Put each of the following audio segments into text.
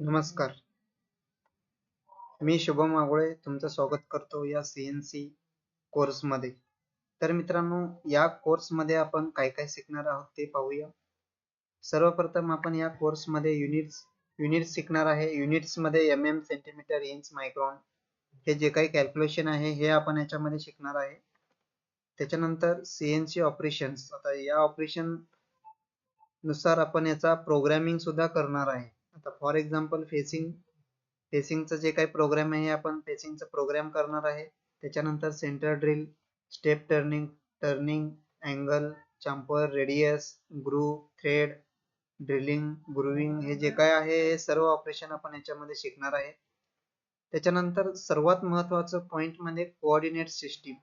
नमस्कार. मी शुभम आगोळे तुमचं स्वागत करतो या CNC कोर्समध्ये. तर मित्रांनो या कोर्समध्ये आपण काय काय शिकणार आहोत ते पाहूया. सर्वप्रथम आपण या कोर्समध्ये युनिट्स युनिट्स शिकणार आहे. युनिट्समध्ये M M centimetre inch micron हे जे काही कॅल्क्युलेशन आहे हे आपण याच्यामध्ये शिकणार आहे. त्याच्यानंतर सीएनसी ऑपरेशन्स आता या ऑपरेशन नुसार आपण याचा प्रोग्रॅमिंग सुद्धा करणार आहे. आता फॉर एक्झाम्पल फेसिंग फेसिंगचं जे काही प्रोग्राम आहे आपण फेसिंगचं प्रोग्राम करणार आहे. त्याच्यानंतर centre drill step turning turning angle chamfer radius groove thread drilling grooving हे जे काय आहे हे सर्व ऑपरेशन आपण याच्यामध्ये शिकणार आहे. त्याच्यानंतर सर्वात महत्वाचं पॉइंट म्हणजे कोऑर्डिनेट सिस्टीम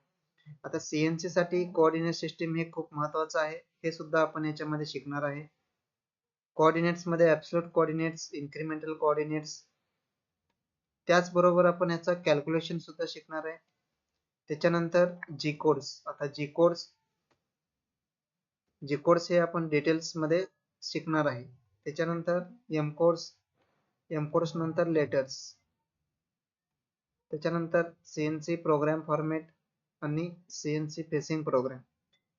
आता सीएनसी साठी कोऑर्डिनेट सिस्टीम हे खूप महत्वाचं आहे. हे सुद्धा आपण याच्यामध्ये शिकणार आहे. कोऑर्डिनेट्समध्ये ऍब्सोल्यूट कोऑर्डिनेट्स इन्क्रिमेंटल कोऑर्डिनेट्स त्याचबरोबर आपण याचा कॅल्क्युलेशन सुद्धा शिकणार आहे. त्याच्यानंतर जी कोड्स आता जी कोड्स जी कोड्स हे आपण डिटेल्समध्ये शिकणार आहे. त्याच्यानंतर एम कोर्स एम कोर्स नंतर लेटर्स त्याच्यानंतर सीएनसी प्रोग्राम फॉर्मेट आणि सीएनसी फेसिंग प्रोग्राम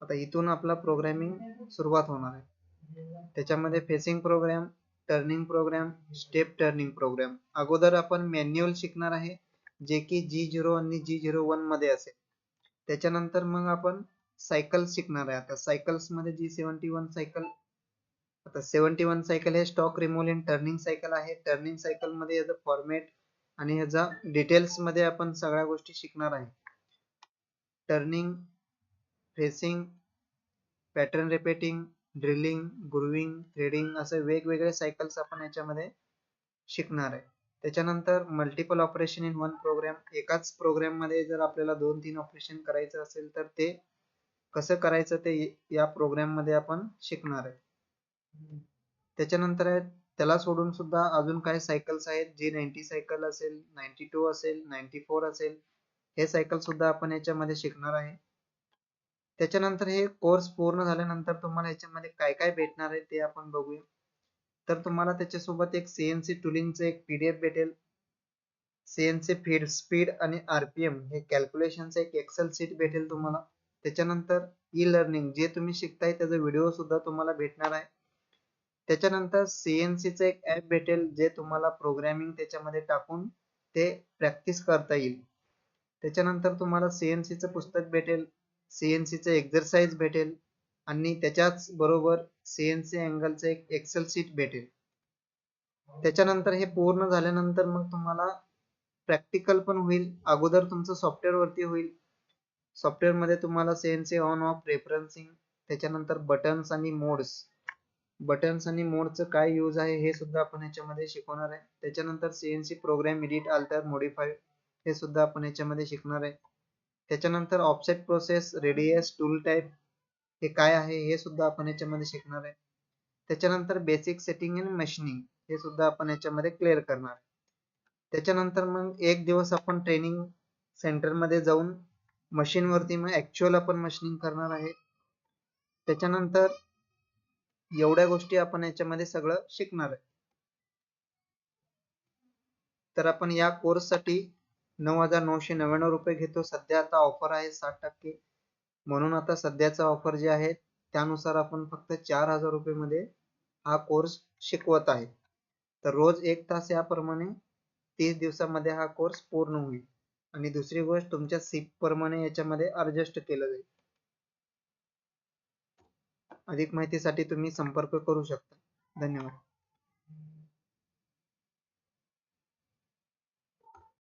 आता इथून आपला प्रोग्रॅमिंग सुरुवात होणार आहे. त्याच्यामध्ये facing program turning program step turning program अगोदर आपण मॅन्युअल शिकणार आहे जे की जी झिरो आणि जी झिरो वनमध्ये असेल. त्याच्यानंतर मग आपण सायकल शिकणार आहे. आता सायकल्समध्ये जी सेव्हन्टी वन सायकल आता सेव्हन्टी वन सायकल हे stock removal in turning cycle आहे. टर्निंग सायकलमध्ये याचा फॉर्मेट आणि ह्याचा डिटेल्समध्ये आपण सगळ्या गोष्टी शिकणार आहे. Turning facing pattern repeating drilling grooving threading असे वेगवेगळे सायकल्स आपण याच्यामध्ये शिकणार आहे. त्याच्यानंतर multiple operation in one program एकाच प्रोग्राममध्ये जर आपल्याला दोन तीन ऑपरेशन करायचं असेल तर ते कसं करायचं ते या प्रोग्राममध्ये आपण शिकणार आहे. त्याच्यानंतर आहे त्याला सोडून सुद्धा अजून काही सायकल्स आहेत. जी नाईन्टी सायकल असेल नाईन्टी टू असेल नाईन्टी फोर असेल. हे सायकल सुद्धा आपण याच्यामध्ये शिकणार आहे. त्याच्यानंतर हे कोर्स पूर्ण झाल्यानंतर तुम्हाला याच्यामध्ये काय काय भेटणार आहे ते आपण बघूया. तर तुम्हाला त्याच्यासोबत एक सीएनसी टुलिंगचं एक पीडीएफ भेटेल. सीएनसी फीड स्पीड आणि आरपीएम हे कॅल्क्युलेशनचं एक एक्सेल सीट भेटेल तुम्हाला. त्याच्यानंतर ई लर्निंग जे तुम्ही शिकताय त्याचा व्हिडिओ सुद्धा तुम्हाला भेटणार आहे. त्याच्यानंतर सीएनसीचं एक ऍप भेटेल जे तुम्हाला प्रोग्रामिंग त्याच्यामध्ये टाकून ते प्रॅक्टिस करता येईल. त्याच्यानंतर तुम्हाला सीएनसीचं पुस्तक भेटेल सीएनसीचं एक्झरसाइज भेटेल आणि त्याच्याच बरोबर सीएनसी अँगलचं एक एक्सेल सीट भेटेल. त्याच्यानंतर हे पूर्ण झाल्यानंतर मग तुम्हाला प्रॅक्टिकल पण होईल. अगोदर तुमचं सॉफ्टवेअर वरती होईल. सॉफ्टवेअरमध्ये तुम्हाला सीएनसी ऑन ऑफ रेफरन्सिंग त्याच्यानंतर बटन्स आणि मोड्स बटन्स आणि मोडचं काय यूज आहे हे सुद्धा आपण याच्यामध्ये शिकवणार आहे. त्याच्यानंतर CNC program edit alter modify हे सुद्धा आपण याच्यामध्ये शिकणार आहे. त्याच्यानंतर offset process radius tool type हे काय आहे हे सुद्धा आपण याच्यामध्ये शिकणार आहे. त्याच्यानंतर बेसिक सेटिंग अँड मशिनिंग हे सुद्धा आपण याच्यामध्ये क्लिअर करणार आहे. त्याच्यानंतर मग एक दिवस आपण ट्रेनिंग सेंटरमध्ये जाऊन मशीन वरती मग ऍक्च्युअल आपण मशीनिंग करणार आहे. त्याच्यानंतर एवढ्या गोष्टी आपण याच्यामध्ये सगळं शिकणार आहे. तर आपण या कोर्ससाठी नऊ हजार नऊशे नव्याण्णव रुपये घेतो. सध्या आता ऑफर आहे साठ टक्के. म्हणून आता सध्याचा ऑफर जे आहे त्यानुसार आपण फक्त चार हजार रुपये मध्ये हा कोर्स शिकवत आहे. तर रोज एक तास याप्रमाणे तीस दिवसामध्ये हा कोर्स पूर्ण होईल. आणि दुसरी गोष्ट तुमच्या सीट प्रमाणे याच्यामध्ये अडजस्ट केलं जाईल. अधिक माहितीसाठी तुम्ही संपर्क करू शकता. धन्यवाद.